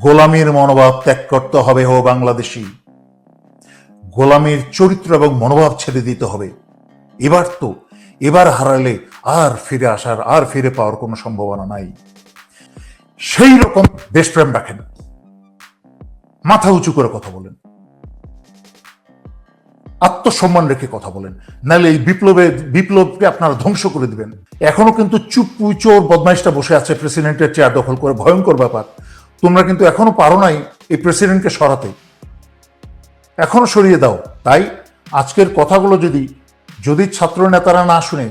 গোলামীর মনোভাব ত্যাগ করতে হবে হো বাংলাদেশি। গোলামীর চরিত্র এবং মনোভাব ছেড়ে দিতে হবে। এবার তো, এবার হারালে আর ফিরে আসার, আর ফিরে পাওয়ার কোনো সম্ভাবনা নাই। সেই রকম দেশপ্রেম রাখেন। মাথা উঁচু করে কথা বলেন। আত্মসম্মান রেখে কথা বলেন। নাহলে এই বিপ্লবে, বিপ্লবকে আপনারা ধ্বংস করে দিবেন। এখনও কিন্তু চুপ চোর বদমাইশটা বসে আছে প্রেসিডেন্টের চেয়ার দখল করে। ভয়ঙ্কর ব্যাপার। তোমরা কিন্তু এখনও পারো নাই এই প্রেসিডেন্টকে সরাতে। এখনও সরিয়ে দাও। তাই আজকের কথাগুলো যদি যদি ছাত্র নেতারা না শুনে,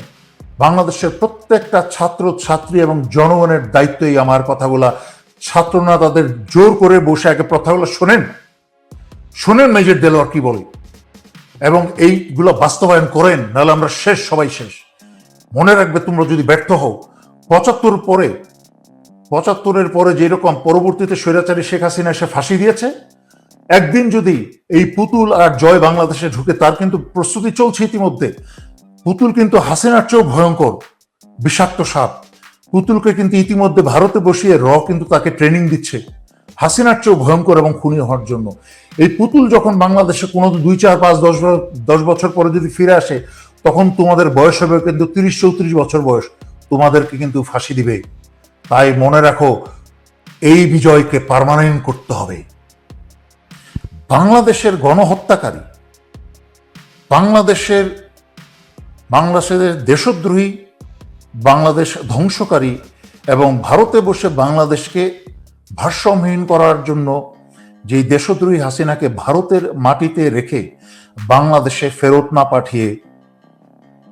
বাংলাদেশের প্রত্যেকটা ছাত্র ছাত্রী এবং জনগণের দায়িত্বই আমার কথাগুলা ছাত্র নেতাদের জোর করে বসে আগে কথাগুলো শোনেন। শোনেন মেজর দেলোয়ার কি বলে। এবং এইগুলো বাস্তবায়ন করেন, নাহলে আমরা শেষ, সবাই শেষ। মনে রাখবে তোমরা যদি ব্যর্থ হও, পঁচাত্তর পরে পঁচাত্তরের পরে যেরকম পরবর্তীতে স্বৈরাচারী শেখ হাসিনা এসে ফাঁসি দিয়েছে, একদিন যদি এই পুতুল আর জয় বাংলাদেশে ঢুকে, তার কিন্তু প্রস্তুতি চলছে ইতিমধ্যে। পুতুল কিন্তু হাসিনার চেয়েও ভয়ঙ্কর, বিষাক্ত সাপ। পুতুলকে কিন্তু ইতিমধ্যে ভারতে বসিয়ে র কিন্তু তাকে ট্রেনিং দিচ্ছে। হাসিনার চেয়েও ভয়ঙ্কর এবং খুনি হওয়ার জন্য। এই পুতুল যখন বাংলাদেশে কোনো দুই, চার, পাঁচ, দশ দশ বছর পরে যদি ফিরে আসে, তখন তোমাদের বয়স হবে কিন্তু তিরিশ, চৌত্রিশ বছর বয়স। তোমাদেরকে কিন্তু ফাঁসি দিবে তাই মনে রাখো, এই বিজয়কে পারমানেন্ট করতে হবে। বাংলাদেশের গণহত্যাকারী, বাংলাদেশের বাংলাদেশের দেশদ্রোহী, বাংলাদেশ ধ্বংসকারী এবং ভারতে বসে বাংলাদেশকে ভারসাম্যহীন করার জন্য যেই দেশদ্রোহী হাসিনাকে ভারতের মাটিতে রেখে বাংলাদেশে ফেরত না পাঠিয়ে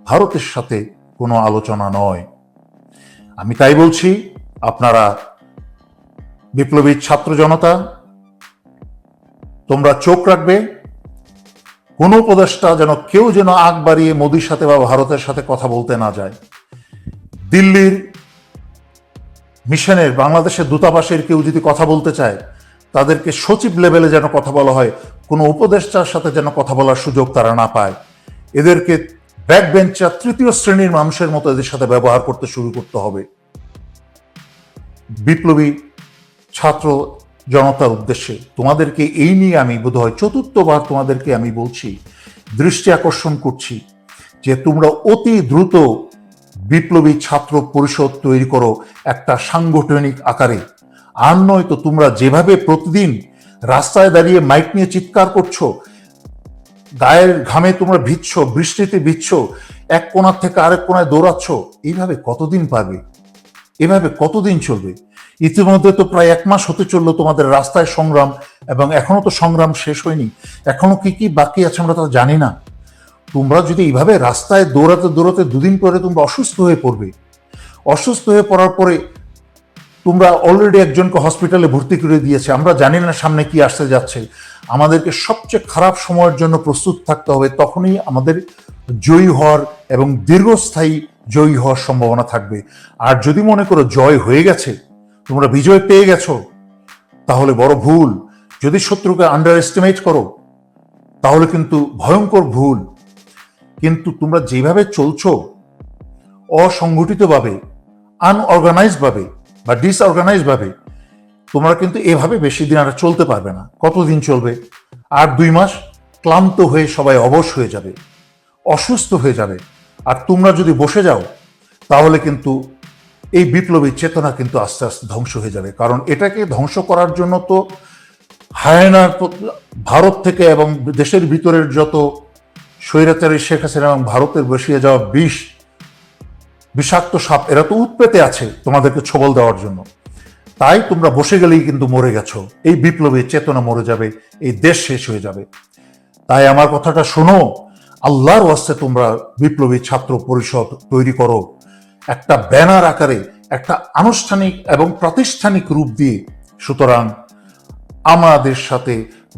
ভারতের সাথে কোনো আলোচনা নয়। আমি তাই বলছি আপনারা বিপ্লবী ছাত্র জনতা, তোমরা চোখ রাখবে, কোনো উপদেষ্টা যেন কেউ যেন আগ বাড়িয়ে মোদির সাথে বা ভারতের সাথে কথা বলতে না যায়। দিল্লির মিশনের, বাংলাদেশের দূতাবাসের কেউ যদি কথা বলতে চায়, তাদেরকে সচিব লেভেলে যেন কথা বলা হয়, কোনো উপদেষ্টার সাথে যেন কথা বলার সুযোগ তারা না পায়। এদেরকে ব্যাক বেঞ্চার তৃতীয় শ্রেণির মানুষের মতো এদের সাথে ব্যবহার করতে শুরু করতে হবে। বিপ্লবী ছাত্র জনতার উদ্দেশ্যে তোমাদেরকে এই নিয়ে আমি বোধহয় চতুর্থবার তোমাদেরকে আমি বলছি, দৃষ্টি আকর্ষণ করছি যে তোমরা অতি দ্রুত বিপ্লবী ছাত্র পরিষদ তৈরি করো একটা সাংগঠনিক আকারে। আর নয় তো তোমরা যেভাবে প্রতিদিন রাস্তায় দাঁড়িয়ে মাইক নিয়ে চিৎকার করছ, গায়ের ঘামে তোমরা ভিজছ, বৃষ্টিতে ভিজছ, এক কোণার থেকে আরেক কোণায় দৌড়াচ্ছ, এইভাবে কতদিন পারবে? এভাবে কতদিন চলবে? ইতিমধ্যে তো প্রায় এক মাস হতে চলল তোমাদের রাস্তায় সংগ্রাম এবং এখনও তো সংগ্রাম শেষ হয়নি। এখনও কি কি বাকি আছে আমরা তা জানি না। তোমরা যদি এইভাবে রাস্তায় দৌড়াতে দৌড়াতে দুদিন পরে তোমরা অসুস্থ হয়ে পড়বে। অসুস্থ হয়ে পড়ার পরে তোমরা অলরেডি একজনকে হসপিটালে ভর্তি করে দিয়েছে। আমরা জানি না সামনে কি আসতে যাচ্ছে। আমাদেরকে সবচেয়ে খারাপ সময়ের জন্য প্রস্তুত থাকতে হবে। তখনই আমাদের জয়ী হওয়ার এবং দীর্ঘস্থায়ী জয়ী হওয়ার সম্ভাবনা থাকবে। আর যদি মনে করো জয় হয়ে গেছে, তোমরা বিজয় পেয়ে গেছো, তাহলে বড় ভুল। যদি শত্রুকে আন্ডার এস্টিমেট করো, তাহলে কিন্তু ভয়ঙ্কর ভুল। কিন্তু তোমরা যেভাবে চলছো, অসংগঠিতভাবে আনঅর্গানাইজড ভাবে বা ডিসঅর্গানাইজ ভাবে, তোমরা কিন্তু এভাবে বেশি দিন আর চলতে পারবে না। কতদিন চলবে? আর দুই মাস ক্লান্ত হয়ে সবাই অবশ হয়ে যাবে, অসুস্থ হয়ে যাবে। আর তোমরা যদি বসে যাও, তাহলে কিন্তু এই বিপ্লবী চেতনা কিন্তু আস্তে আস্তে ধ্বংস হয়ে যাবে। কারণ এটাকে ধ্বংস করার জন্য তো হায়নার ভারত থেকে এবং দেশের ভিতরের যত স্বৈরাচারী শেখ হাসিনা এবং ভারতের বসিয়ে যাওয়া বিষ, বিষাক্ত সাপ, এরা তো উৎপেতে আছে তোমাদেরকে ছবল দেওয়ার জন্য। তাই তোমরা বসে গেলেই কিন্তু মরে গেছো। এই বিপ্লবী চেতনা মরে যাবে, এই দেশ শেষ হয়ে যাবে। তাই আমার কথাটা শোনো আল্লাহর ওয়াস্তে তোমরা বিপ্লবী ছাত্র পরিষদ তৈরি করো। একটা ব্যানার আকারে, একটা আনুষ্ঠানিক এবং প্রাতিষ্ঠানিক রূপ দিয়ে। সুতরাং আমাদের সাথে,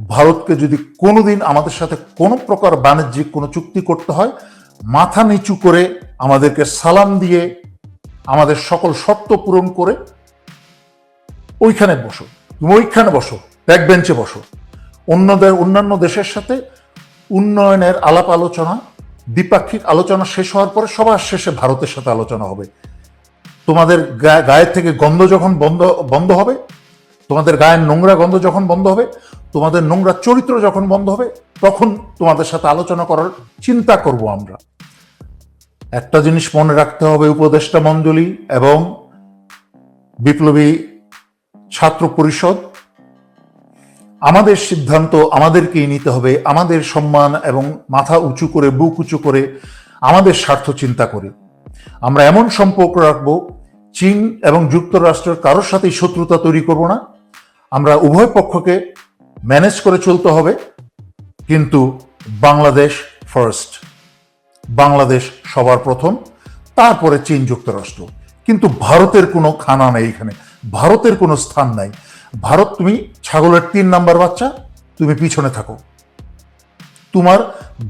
ভারতকে যদি কোনোদিন আমাদের সাথে কোনো প্রকার বাণিজ্যিক কোনো চুক্তি করতে হয়, মাথা নিচু করে আমাদেরকে সালাম দিয়ে আমাদের সকল শর্ত পূরণ করে ওইখানে বসো। তুমি ওইখানে বসো, ব্যাক বেঞ্চে বসো। অন্যদের, অন্যান্য দেশের সাথে উন্নয়নের আলাপ আলোচনা, দ্বিপাক্ষিক আলোচনা শেষ হওয়ার পরে সবার শেষে ভারতের সাথে আলোচনা হবে। তোমাদের গায়ের থেকে গন্ধ যখন বন্ধ বন্ধ হবে, তোমাদের গায়ের নোংরা গন্ধ যখন বন্ধ হবে, তোমাদের নোংরা চরিত্র যখন বন্ধ হবে, তখন তোমাদের সাথে আলোচনা করার চিন্তা করব আমরা। একটা জিনিস মনে রাখতে হবে উপদেষ্টা মণ্ডলী এবং বিপ্লবী ছাত্র পরিষদ আমাদের সিদ্ধান্ত আমাদেরকেই নিতে হবে, আমাদের সম্মান এবং মাথা উঁচু করে, বুক উঁচু করে আমাদের স্বার্থ চিন্তা করে। আমরা এমন সম্পর্ক রাখব, চীন এবং যুক্তরাষ্ট্রের কারোর সাথেই শত্রুতা তৈরি করব না। আমরা উভয় পক্ষকে ম্যানেজ করে চলতে হবে, কিন্তু বাংলাদেশ ফার্স্ট বাংলাদেশ সবার প্রথম, তারপরে চীন যুক্তরাষ্ট্র। কিন্তু ভারতের কোনো খানা নেই এখানে, ভারতের কোনো স্থান নাই। ভারত, তুমি ছাগলের তিন নাম্বার বাচ্চা, তুমি পিছনে থাকো। তোমার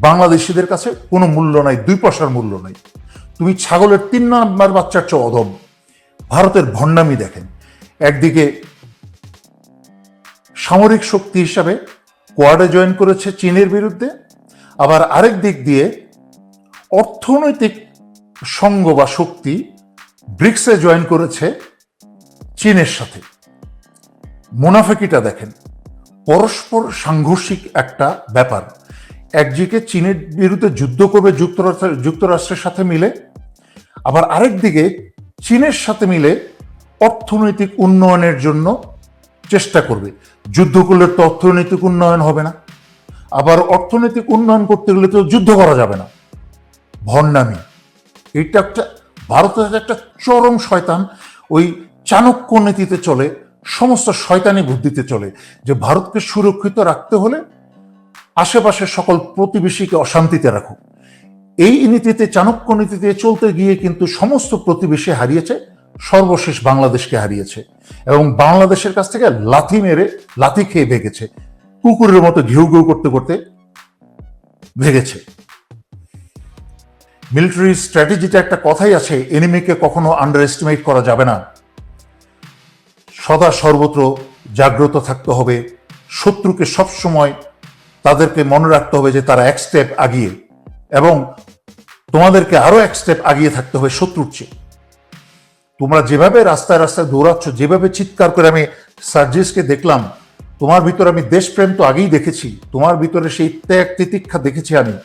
বাংলাদেশিদের কাছে কোনো মূল্য নাই, দুই পয়সার মূল্য নাই। তুমি ছাগলের তিন নাম্বার বাচ্চার চেয়ে অধম। ভারতের ভণ্ডামি দেখেন। একদিকে সামরিক শক্তি হিসাবে কোয়াডে জয়েন করেছে চীনের বিরুদ্ধে, আবার আরেক দিক দিয়ে অর্থনৈতিক সঙ্গ বা শক্তি ব্রিক্সে জয়েন করেছে চীনের সাথে। মুনাফেকিটা দেখেন। পরস্পর সাংঘর্ষিক একটা ব্যাপার। একদিকে চীনের বিরুদ্ধে যুদ্ধ করবে যুক্তরাষ্ট্র যুক্তরাষ্ট্রের সাথে মিলে, আবার আরেক দিকে চীনের সাথে মিলে অর্থনৈতিক উন্নয়নের জন্য চেষ্টা করবে। যুদ্ধ করলে তো অর্থনৈতিক উন্নয়ন হবে না। আবার অর্থনৈতিক উন্নয়ন করতে গেলে তো যুদ্ধ করা যাবে না। ভণ্ডামি। এটা একটা ভারতের একটা চরম শয়তান ওই চাণক্য নীতিতে চলে। সমস্ত শয়তানি বুদ্ধিতে চলে, যে ভারতকে সুরক্ষিত রাখতে হলে আশেপাশের সকল প্রতিবেশীকে অশান্তিতে রাখো এই নীতিতে, চাণক্য নীতিতে চলতে গিয়ে কিন্তু সমস্ত প্রতিবেশী হারিয়েছে, সর্বশেষ বাংলাদেশকে হারিয়েছে এবং বাংলাদেশের কাছ থেকে লাথি মেরে, লাথি খেয়ে ভেগেছে, কুকুরের মতো ঘিউ ঘেউ করতে করতে ভেগেছে। মিলিটারি স্ট্র্যাটেজিতে একটা কথাই আছে এনিমিকে কখনো আন্ডার এস্টিমেট করা যাবে না। সদা সর্বত্র জাগ্রত থাকতে হবে। শত্রুকে সবসময় তাদেরকে মনে রাখতে হবে যে তারা এক স্টেপ আগিয়ে এবং তোমাদেরকে আরও এক স্টেপ আগিয়ে থাকতে হবে শত্রুর চেয়ে। তোমরা যেভাবে রাস্তায় রাস্তায় দৌড়াচ্ছ, যেভাবে চিৎকার করে আমি সার্জিসকে দেখলাম, তোমার ভিতরে আমি দেশপ্রেম তো আগেই দেখেছি, তোমার ভিতরে সেই ত্যাগ তিতিক্ষা দেখেছি আমি।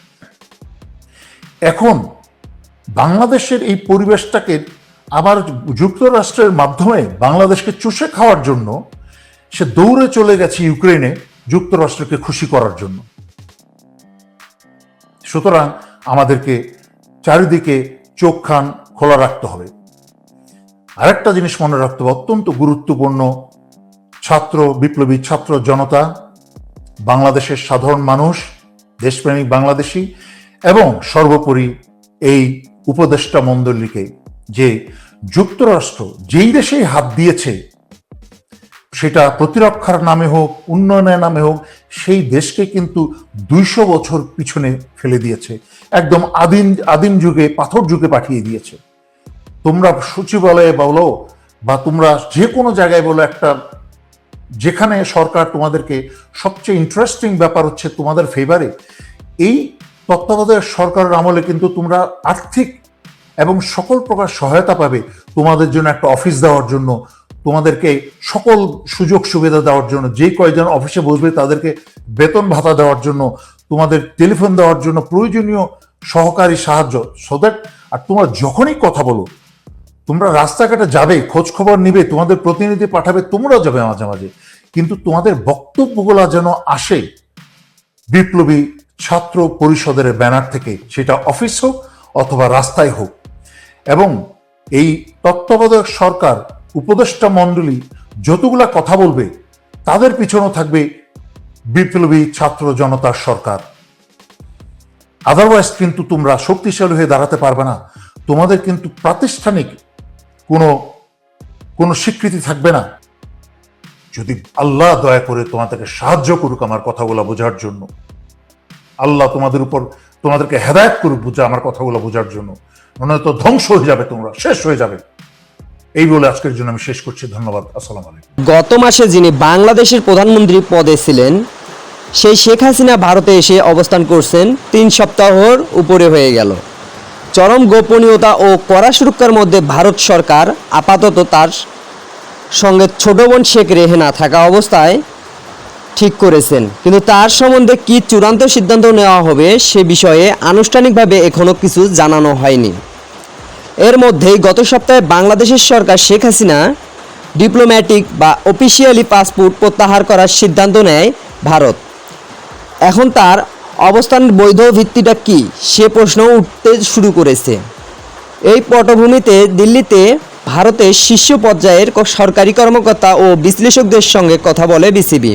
এখন বাংলাদেশের এই পরিবেশটাকে আবার যুক্তরাষ্ট্রের মাধ্যমে বাংলাদেশকে চুষে খাওয়ার জন্য সে দৌড়ে চলে গেছে ইউক্রেনে যুক্তরাষ্ট্রকে খুশি করার জন্য। সুতরাং আমাদেরকে চারিদিকে চোখ খান খোলা রাখতে হবে। আরেকটা জিনিস মনে রাখতে হবে, অত্যন্ত গুরুত্বপূর্ণ ছাত্র, বিপ্লবী ছাত্র জনতা, বাংলাদেশের সাধারণ মানুষ, দেশপ্রেমিক বাংলাদেশি এবং সর্বোপরি এই উপদেষ্টা মণ্ডলীকে যে যুক্তরাষ্ট্র যেই দেশেই হাত দিয়েছে, সেটা প্রতিরক্ষার নামে হোক, উন্নয়নের নামে হোক, সেই দেশকে কিন্তু দুইশো বছর পিছনে ফেলে দিয়েছে। একদম আদিম আদিম যুগে, পাথর যুগে পাঠিয়ে দিয়েছে। তোমরা সচিবালয়ে বলো বা তোমরা যে কোনো জায়গায় বলো একটা, যেখানে সরকার তোমাদেরকে সবচেয়ে ইন্টারেস্টিং ব্যাপার হচ্ছে তোমাদের ফেভারে এই তত্ত্বাবধায়ক সরকারের আমলে কিন্তু তোমরা আর্থিক এবং সকল প্রকার সহায়তা পাবে তোমাদের জন্য একটা অফিস দেওয়ার জন্য, তোমাদেরকে সকল সুযোগ সুবিধা দেওয়ার জন্য, যে কয়জন অফিসে বসবে তাদেরকে বেতন ভাতা দেওয়ার জন্য, তোমাদের টেলিফোন দেওয়ার জন্য প্রয়োজনীয় সহকারী সাহায্য সো দ্যাট আর তোমরা যখনই কথা বলো, তোমরা রাস্তাঘাটে যাবে খোঁজ খবর নিবে, তোমাদের প্রতিনিধি পাঠাবে তোমরাও যাবে মাঝে মাঝে। কিন্তু তোমাদের বক্তব্যগুলো যেন আসে বিপ্লবী ছাত্র পরিষদের ব্যানার থেকে, সেটা অফিস হোক অথবা রাস্তায় হোক এবং এই তত্ত্বাবধায়ক সরকার, উপদেষ্টা মণ্ডলী যতগুলা কথা বলবে, তাদের পিছনেও থাকবে বিপ্লবী ছাত্র জনতার সরকার। আদারওয়াইজ কিন্তু তোমরা শক্তিশালী হয়ে দাঁড়াতে পারবে না। তোমাদের কিন্তু প্রাতিষ্ঠানিক কোনো কোনো স্বীকৃতি থাকবে না। যদি আল্লাহ দয়া করে তোমাদেরকে সাহায্য করুক আমার কথাগুলো বোঝার জন্য। আল্লাহ তোমাদের উপর তোমাদেরকে হেদায়ত করুক বুঝা আমার কথাগুলো বোঝার জন্য। মনে তো ধ্বংস হয়ে যাবে তোমরা, শেষ হয়ে যাবে। এই বলে আজকের জন্য আমি শেষ করছি, ধন্যবাদ, আসসালাম আলাইকুম। গত মাসে যিনি বাংলাদেশের প্রধানমন্ত্রী পদে ছিলেন, সেই শেখ হাসিনা ভারতে এসে অবস্থান করছেন, তিন সপ্তাহর উপরে হয়ে গেল। চরম গোপনীয়তা ও কড়া সুরক্ষার মধ্যে ভারত সরকার আপাতত তার সঙ্গে ছোট বোন শেখ রেহেনা থাকা অবস্থায় ঠিক করেছেন। কিন্তু তার সম্বন্ধে কি চূড়ান্ত সিদ্ধান্ত নেওয়া হবে সে বিষয়ে আনুষ্ঠানিকভাবে এখনও কিছু জানানো হয়নি। এর মধ্যেই গত সপ্তাহে বাংলাদেশের সরকার শেখ হাসিনা ডিপ্লোম্যাটিক বা অফিসিয়ালি পাসপোর্ট প্রত্যাহার করার সিদ্ধান্ত নেয় ভারত। এখন তার অবস্থানের বৈধ ভিত্তিটা কি, সে প্রশ্ন উঠতে শুরু করেছে। এই পটভূমিতে দিল্লিতে ভারতের শীর্ষ পর্যায়ের সরকারি কর্মকর্তা ও বিশ্লেষকদের সঙ্গে কথা বলে বিসিবি।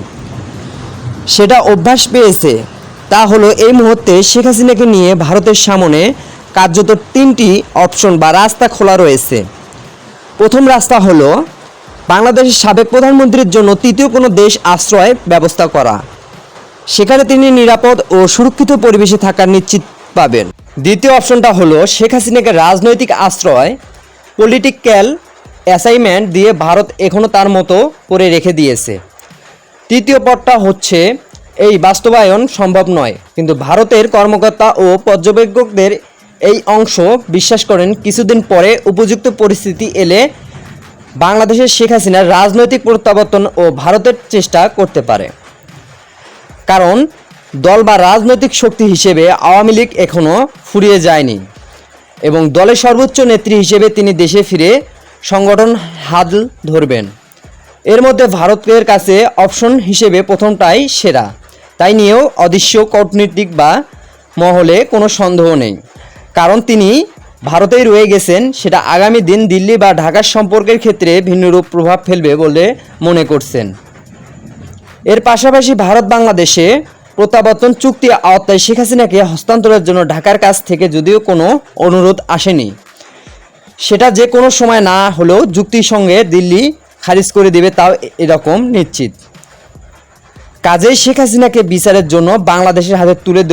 সেটা অভ্যাস পেয়েছে। তা হলো এই মুহূর্তে শেখ হাসিনাকে নিয়ে ভারতের সামনে কার্যত তিনটি অপশন বা রাস্তা খোলা রয়েছে। প্রথম রাস্তা হলো বাংলাদেশের সাবেক প্রধানমন্ত্রীর জন্য তৃতীয় কোনো দেশ আশ্রয় ব্যবস্থা করা। সেখানে তিনি নিরাপদ ও সুরক্ষিত পরিবেশে থাকার নিশ্চিত পাবেন। দ্বিতীয় অপশনটা হলো শেখ হাসিনাকে রাজনৈতিক আশ্রয় পলিটিক্যাল অ্যাসাইনমেন্ট দিয়ে ভারত এখনও তার মতো করে রেখে দিয়েছে। তৃতীয় পথটা হচ্ছে এই বাস্তবায়ন সম্ভব নয়, কিন্তু ভারতের কর্মকর্তা ও পর্যবেক্ষকদের এই অংশ, বিশ্বাস করেন, কিছুদিন পরে উপযুক্ত পরিস্থিতি এলে বাংলাদেশের শেখ হাসিনা রাজনৈতিক প্রত্যাবর্তন ও ভারতের চেষ্টা করতে পারে। কারণ, দল বা রাজনৈতিক শক্তি হিসেবে আওয়ামী লীগ এখনও ফুরিয়ে যায়নি এবং দলের সর্বোচ্চ নেত্রী হিসেবে তিনি দেশে ফিরে সংগঠন হাল ধরবেন। এর মধ্যে ভারতের কাছে অপশন হিসেবে প্রথমটাই সেরা। তাই নিয়েও অদৃশ্য কূটনীতিক বা মহলে কোনো সন্দেহ নেই। কারণ তিনি ভারতেই রয়ে গেছেন, সেটা আগামী দিন দিল্লি বা ঢাকার সম্পর্কের ক্ষেত্রে ভিন্নরূপ প্রভাব ফেলবে বলে মনে করছেন। এর পাশাপাশি ভারত বাংলাদেশে প্রত্যাবর্তন চুক্তি আওতায় শেখ হাসিনাকে হস্তান্তরের জন্য ঢাকার কাছ থেকে যদিও কোনো অনুরোধ আসেনি। সেটা যে কোনো সময় না হলেও যুক্তির সঙ্গে দিল্লি খারিজ করে দেবে তাও এরকম নিশ্চিত। কাজেই শেখ হাসিনাকে বিচারের জন্য বাংলাদেশের হাতে তুলে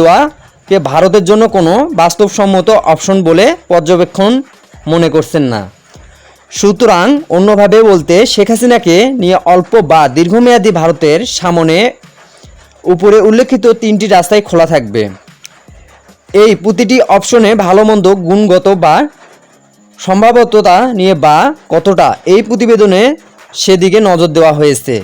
দেওয়াকে ভারতের জন্য কোনো বাস্তবসম্মত অপশন বলে পর্যবেক্ষণ মনে করছেন না। সুতরাং অন্যভাবে বলতে শেখ হাসিনাকে নিয়ে অল্প বা দীর্ঘমেয়াদী ভারতের সামনে উপরে উল্লেখিত তিনটি রাস্তাই খোলা থাকবে। এই প্রতিটি অপশনে ভালো মন্দ গুণগত বা সম্ভাব্যতা নিয়ে বা কতটা এই প্রতিবেদনে সেদিকে নজর দেওয়া হয়েছে।